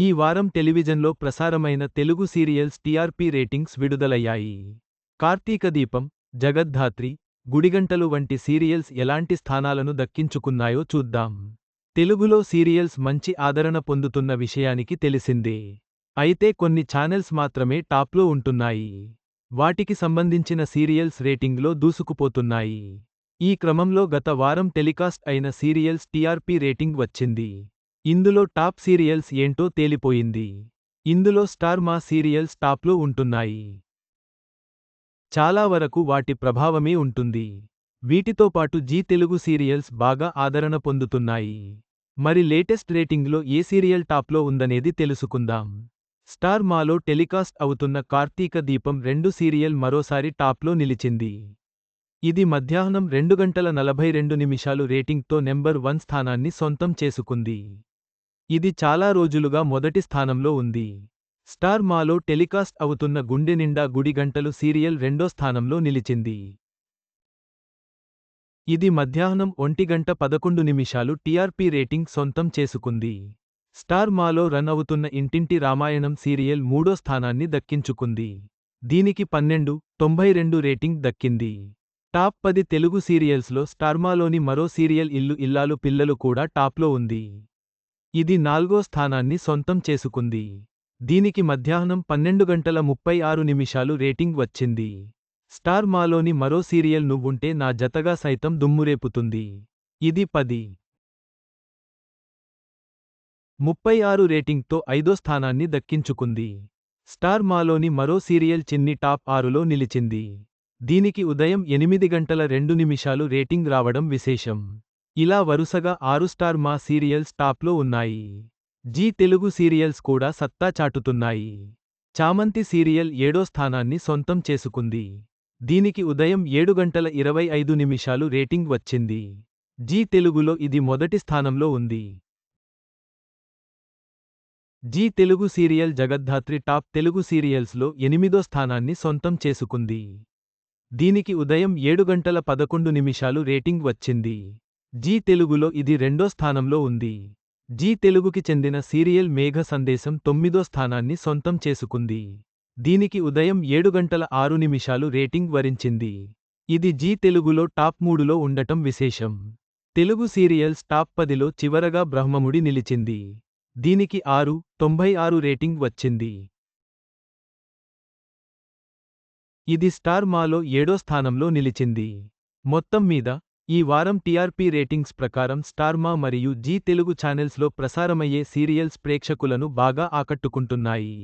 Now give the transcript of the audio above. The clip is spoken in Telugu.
ఈ వారం టెలివిజన్లో ప్రసారమైన తెలుగు సీరియల్స్ టీఆర్పీ రేటింగ్స్ విడుదలయ్యాయి. కార్తీక దీపం జగద్ధాత్రి గుడిగంటలు వంటి సీరియల్స్ ఎలాంటి స్థానాలను దక్కించుకున్నాయో చూద్దాం. తెలుగులో సీరియల్స్ మంచి ఆదరణ పొందుతున్న విషయానికి తెలిసిందే. అయితే కొన్ని ఛానల్స్ మాత్రమే టాప్లో ఉంటున్నాయి. వాటికి సంబంధించిన సీరియల్స్ రేటింగ్లో దూసుకుపోతున్నాయి. ఈ క్రమంలో గత వారం టెలికాస్ట్ అయిన సీరియల్స్ టీఆర్పీ రేటింగ్ వచ్చింది. ఇందులో టాప్ సీరియల్స్ ఏంటో తేలిపోయింది. ఇందులో స్టార్ మా సీరియల్స్ టాప్లో ఉంటున్నాయి. చాలా వరకు వాటి ప్రభావమే ఉంటుంది. వీటితో పాటు జీ తెలుగు సీరియల్స్ బాగా ఆదరణ పొందుతున్నాయి. మరి లేటెస్ట్ రేటింగ్లో ఏ సీరియల్ టాప్లో ఉందనేది తెలుసుకుందాం. స్టార్ మాలో టెలికాస్ట్ అవుతున్న కార్తీక దీపం రెండు సీరియల్ మరోసారి టాప్లో నిలిచింది. ఇది మధ్యాహ్నం రెండు గంటల నలభై రెండు నిమిషాలు రేటింగ్తో నెంబర్ వన్ స్థానాన్ని సొంతం చేసుకుంది. ఇది చాలా రోజులుగా మొదటి స్థానంలో ఉంది. స్టార్ మాలో టెలికాస్ట్ అవుతున్న గుండె నిండా సీరియల్ రెండో స్థానంలో నిలిచింది. ఇది మధ్యాహ్నం ఒంటి గంట పదకొండు నిమిషాలు టీఆర్పీ రేటింగ్ సొంతం చేసుకుంది. స్టార్ మాలో రన్ అవుతున్న ఇంటింటి రామాయణం సీరియల్ మూడో స్థానాన్ని దక్కించుకుంది. దీనికి పన్నెండు తొంభై రెండు రేటింగ్ దక్కింది. టాప్ పది తెలుగు సీరియల్స్లో స్టార్మాలోని మరో సీరియల్ ఇల్లు ఇల్లాలు పిల్లలు కూడా టాప్లో ఉంది. ఇది నాల్గో స్థానాన్ని సొంతం చేసుకుంది. దీనికి మధ్యాహ్నం పన్నెండు గంటల ముప్పై ఆరు నిమిషాలు రేటింగ్ వచ్చింది. స్టార్ మాలోని మరో సీరియల్ నువ్వుంటే నా జతగా సైతం దుమ్మురేపుతుంది. ఇది పది. ముప్పై ఆరు రేటింగ్తో ఐదో స్థానాన్ని దక్కించుకుంది. స్టార్ మాలోని మరో సీరియల్ చిన్ని టాప్ ఆరులో నిలిచింది. దీనికి ఉదయం ఎనిమిది గంటల రెండు నిమిషాలు రేటింగ్ రావడం విశేషం. ఇలా వరుసగా ఆరు స్టార్ మా సీరియల్స్ టాప్లో ఉన్నాయి. జీ తెలుగు సీరియల్స్ కూడా సత్తా చాటుతున్నాయి. చామంతి సీరియల్ ఏడో స్థానాన్ని సొంతం చేసుకుంది. దీనికి ఉదయం ఏడు గంటల ఇరవై ఐదు నిమిషాలు రేటింగ్ వచ్చింది. జీ తెలుగులో ఇది మొదటి స్థానంలో ఉంది. G Telugu serial Jagaddhatri top Telugu సీరియల్స్లో ఎనిమిదో స్థానాన్ని సొంతం చేసుకుంది. దీనికి ఉదయం ఏడు గంటల పదకొండు నిమిషాలు రేటింగ్ వచ్చింది. జీ తెలుగులో ఇది రెండో స్థానంలో ఉంది. జీ తెలుగుకి చెందిన సీరియల్ మేఘ సందేశం తొమ్మిదో స్థానాన్ని సొంతం చేసుకుంది. దీనికి ఉదయం ఏడు గంటల ఆరు నిమిషాలు రేటింగ్ వరించింది. ఇది జీ తెలుగులో టాప్ మూడులో ఉండటం విశేషం. తెలుగు సీరియల్స్ టాప్ పదిలో చివరగా బ్రహ్మముడి నిలిచింది. దీనికి ఆరు తొంభై ఆరు రేటింగ్ వచ్చింది. ఇది స్టార్ మాలో ఏడో స్థానంలో నిలిచింది. మొత్తం మీద ఈ వారం టీఆర్పీ రేటింగ్స్ ప్రకారం స్టార్మా మరియు జీ తెలుగు ఛానెల్స్లో ప్రసారమయ్యే సీరియల్స్ ప్రేక్షకులను బాగా ఆకట్టుకుంటున్నాయి.